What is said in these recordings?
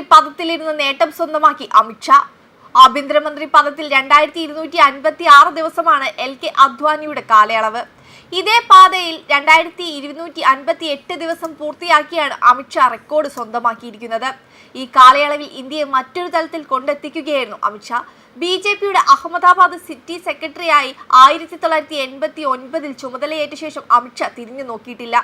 ആഭ്യന്തരമന്ത്രി പദത്തിലിരുന്ന് നേട്ടം സ്വന്തമാക്കി അമിത്ഷാ ആഭ്യന്തരമന്ത്രി പദത്തിൽ രണ്ടായിരത്തി ഇരുന്നൂറ്റി അൻപത്തി ആറ് ദിവസമാണ് എൽ കെ അദ്വാനിയുടെ കാലയളവ്. ഇതേ പാതയിൽ രണ്ടായിരത്തി ഇരുന്നൂറ്റി അൻപത്തി എട്ട് ദിവസം പൂർത്തിയാക്കിയാണ് അമിത്ഷാ റെക്കോർഡ് സ്വന്തമാക്കിയിരിക്കുന്നത്. ഈ കാലയളവിൽ ഇന്ത്യയെ മറ്റൊരു തലത്തിൽ കൊണ്ടെത്തിക്കുകയായിരുന്നു അമിത്ഷാ ബി ജെ പിയുടെ അഹമ്മദാബാദ് സിറ്റി സെക്രട്ടറിയായി ആയിരത്തി തൊള്ളായിരത്തി എൺപത്തി ഒൻപതിൽ ചുമതലയേറ്റ ശേഷം അമിത്ഷാ തിരിഞ്ഞു നോക്കിയിട്ടില്ല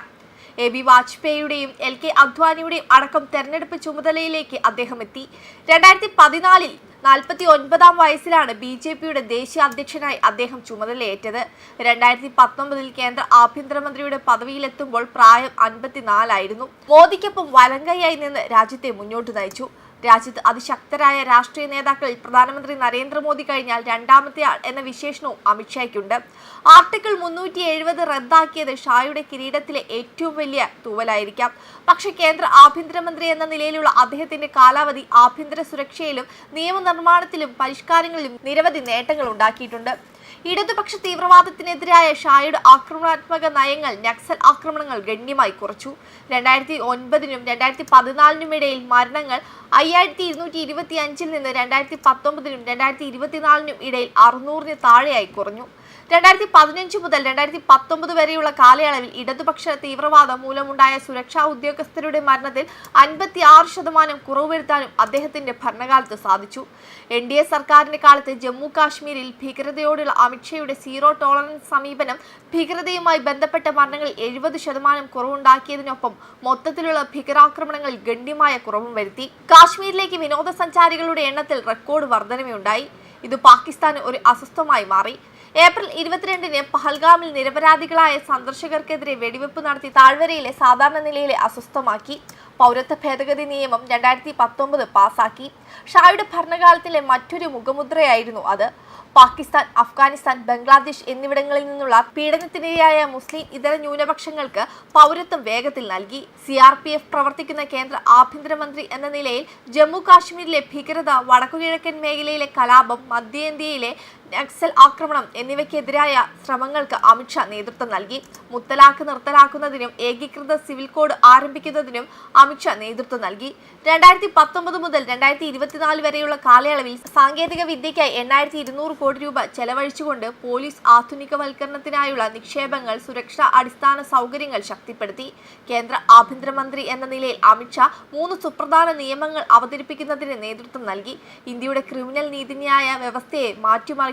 എ ബി വാജ്പേയിയുടെയും എൽ കെ അദ്വാനിയുടെയും അടക്കം തെരഞ്ഞെടുപ്പ് ചുമതലയിലേക്ക് അദ്ദേഹം എത്തി. രണ്ടായിരത്തി പതിനാലിൽ നാൽപ്പത്തി ഒൻപതാം വയസ്സിലാണ് ബി ജെ പിയുടെ ദേശീയ അധ്യക്ഷനായി അദ്ദേഹം ചുമതലയേറ്റത്. രണ്ടായിരത്തി പത്തൊമ്പതിൽ കേന്ദ്ര ആഭ്യന്തരമന്ത്രിയുടെ പദവിയിലെത്തുമ്പോൾ പ്രായം അൻപത്തിനാലായിരുന്നു. മോദിക്കൊപ്പം വലങ്കയായി നിന്ന് രാജ്യത്തെ മുന്നോട്ട് നയിച്ചു. രാജ്യത്ത് അതിശക്തരായ രാഷ്ട്രീയ നേതാക്കളിൽ പ്രധാനമന്ത്രി നരേന്ദ്രമോദി കഴിഞ്ഞാൽ രണ്ടാമത്തെ ആൾ എന്ന വിശേഷണവും അമിത്ഷായ്ക്കുണ്ട്. ആർട്ടിക്കിൾ മുന്നൂറ്റി എഴുപത് റദ്ദാക്കിയത് ഷായുടെ കിരീടത്തിലെ ഏറ്റവും വലിയ തൂവലായിരിക്കാം. പക്ഷേ കേന്ദ്ര ആഭ്യന്തരമന്ത്രി എന്ന നിലയിലുള്ള അദ്ദേഹത്തിന്റെ കാലാവധി ആഭ്യന്തര സുരക്ഷയിലും നിയമനിർമ്മാണത്തിലും പരിഷ്കാരങ്ങളിലും നിരവധി നേട്ടങ്ങൾ ഉണ്ടാക്കിയിട്ടുണ്ട്. ഇടതുപക്ഷ തീവ്രവാദത്തിനെതിരായ ഷായുടെ ആക്രമണാത്മക നയങ്ങൾ നക്സൽ ആക്രമണങ്ങൾ ഗണ്യമായി കുറച്ചു. രണ്ടായിരത്തി ഒൻപതിനും രണ്ടായിരത്തി പതിനാലിനും ഇടയിൽ മരണങ്ങൾ അയ്യായിരത്തി ഇരുന്നൂറ്റി ഇരുപത്തി അഞ്ചിൽ നിന്ന് രണ്ടായിരത്തി പത്തൊമ്പതിനും രണ്ടായിരത്തി ഇരുപത്തിനാലിനും ഇടയിൽ അറുന്നൂറിന് താഴെയായി കുറഞ്ഞു. രണ്ടായിരത്തി പതിനഞ്ച് മുതൽ രണ്ടായിരത്തി പത്തൊമ്പത് വരെയുള്ള കാലയളവിൽ ഇടതുപക്ഷ തീവ്രവാദം മൂലമുണ്ടായ സുരക്ഷാ ഉദ്യോഗസ്ഥരുടെ മരണത്തിൽ അൻപത്തി ആറ് ശതമാനം കുറവ് വരുത്താനും അദ്ദേഹത്തിന്റെ ഭരണകാലത്ത് സാധിച്ചു. എൻ ഡി എ സർക്കാരിന്റെ കാലത്ത് ജമ്മു കാശ്മീരിൽ ഭീകരതയോടുള്ള അമിത്ഷയുടെ സീറോ ടോളറൻസ് സമീപനം ഭീകരതയുമായി ബന്ധപ്പെട്ട മരണങ്ങളിൽ എഴുപത് ശതമാനം കുറവുണ്ടാക്കിയതിനൊപ്പം മൊത്തത്തിലുള്ള ഭീകരാക്രമണങ്ങളിൽ ഗണ്യമായ കുറവും വരുത്തി. കാശ്മീരിലേക്ക് വിനോദസഞ്ചാരികളുടെ എണ്ണത്തിൽ റെക്കോർഡ് വർധനവുണ്ടായി ഇത് പാകിസ്ഥാന് ഒരു അസ്വസ്ഥമായി മാറി. ഏപ്രിൽ ഇരുപത്തിരണ്ടിന് പഹൽഗാമിൽ നിരപരാധികളായ സന്ദർശകർക്കെതിരെ വെടിവെപ്പ് നടത്തി താഴ്വരയിലെ സാധാരണ നിലയിലെ അസ്വസ്ഥമാക്കി. പൗരത്വ ഭേദഗതി നിയമം രണ്ടായിരത്തി പത്തൊമ്പത് പാസാക്കി. ഷായുടെ ഭരണകാലത്തിലെ മറ്റൊരു മുഖമുദ്രയായിരുന്നു അത്. പാകിസ്ഥാൻ അഫ്ഗാനിസ്ഥാൻ ബംഗ്ലാദേശ് എന്നിവിടങ്ങളിൽ നിന്നുള്ള പീഡനത്തിനിരയായ മുസ്ലിം ഇതര ന്യൂനപക്ഷങ്ങൾക്ക് പൗരത്വം വേഗത്തിൽ നൽകി. സി ആർ പി എഫ് പ്രവർത്തിക്കുന്ന കേന്ദ്ര ആഭ്യന്തരമന്ത്രി എന്ന നിലയിൽ ജമ്മു കാശ്മീരിലെ ഭീകരത വടക്കുകിഴക്കൻ മേഖലയിലെ കലാപം മധ്യേന്ത്യയിലെ നക്സൽ ആക്രമണം എന്നിവയ്ക്കെതിരായ ശ്രമങ്ങൾക്ക് അമിത്ഷാ നേതൃത്വം നൽകി. മുത്തലാഖ് നിർത്തലാക്കുന്നതിനും ഏകീകൃത സിവിൽ കോഡ് ആരംഭിക്കുന്നതിനും അമിത്ഷാ നേതൃത്വം നൽകി. രണ്ടായിരത്തി പത്തൊമ്പത് മുതൽ രണ്ടായിരത്തി ഇരുപത്തിനാല് വരെയുള്ള കാലയളവിൽ സാങ്കേതിക വിദ്യയ്ക്കായി എണ്ണായിരത്തി ഇരുന്നൂറ് കോടി രൂപ ചെലവഴിച്ചുകൊണ്ട് പോലീസ് ആധുനികവൽക്കരണത്തിനായുള്ള നിക്ഷേപങ്ങൾ സുരക്ഷാ അടിസ്ഥാന സൗകര്യങ്ങൾ ശക്തിപ്പെടുത്തി. കേന്ദ്ര ആഭ്യന്തരമന്ത്രി എന്ന നിലയിൽ അമിത്ഷാ മൂന്ന് സുപ്രധാന നിയമങ്ങൾ അവതരിപ്പിക്കുന്നതിന് നേതൃത്വം നൽകി. ഇന്ത്യയുടെ ക്രിമിനൽ നീതിന്യായ വ്യവസ്ഥയെ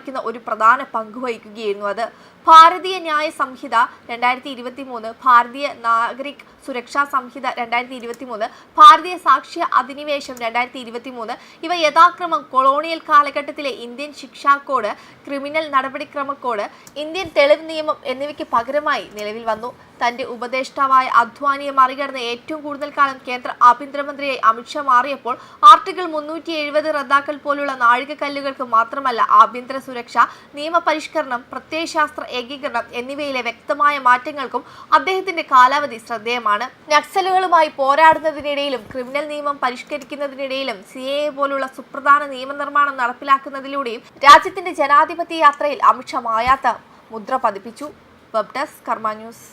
മാറ്റിമറിക്കുന്ന ഒരു പ്രധാന പങ്ക് വഹിക്കുകയായിരുന്നു അത്. ഭാരതീയ ന്യായ സംഹിത രണ്ടായിരത്തി ഇരുപത്തി മൂന്ന് ഭാരതീയ നാഗരിക് സുരക്ഷാ സംഹിത രണ്ടായിരത്തി ഇരുപത്തി മൂന്ന് ഭാരതീയ സാക്ഷ്യ അധിനിവേശം രണ്ടായിരത്തി ഇരുപത്തി മൂന്ന് ഇവ യഥാക്രമം കൊളോണിയൽ കാലഘട്ടത്തിലെ ഇന്ത്യൻ ശിക്ഷാ കോഡ് ക്രിമിനൽ നടപടിക്രമ കോഡ് ഇന്ത്യൻ തെളിവ് നിയമം എന്നിവയ്ക്ക് പകരമായി നിലവിൽ വന്നു. തന്റെ ഉപദേഷ്ടാവായ അദ്വാനിയെ മറികടന്ന് ഏറ്റവും കൂടുതൽ കാലം കേന്ദ്ര ആഭ്യന്തരമന്ത്രിയായി അമിത്ഷാ മാറിയപ്പോൾ ആർട്ടിക്കിൾ മുന്നൂറ്റി എഴുപത് റദ്ദാക്കൽ പോലുള്ള നാഴികക്കല്ലുകൾക്ക് മാത്രമല്ല ആഭ്യന്തര സുരക്ഷ നിയമപരിഷ്കരണം പ്രത്യയശാസ്ത്ര ഏകീകരണം എന്നിവയിലെ വ്യക്തമായ മാറ്റങ്ങൾക്കും അദ്ദേഹത്തിന്റെ കാലാവധി ശ്രദ്ധേയമാണ്. നക്സലുകളുമായി പോരാടുന്നതിനിടയിലും ക്രിമിനൽ നിയമം പരിഷ്കരിക്കുന്നതിനിടയിലും സി എ പോലുള്ള സുപ്രധാന നിയമനിർമ്മാണം നടപ്പിലാക്കുന്നതിലൂടെയും രാജ്യത്തിന്റെ ജനാധിപത്യ യാത്രയിൽ അമിത്ഷാ മായാത്ത മുദ്ര പതിപ്പിച്ചു. Web desk Karma news.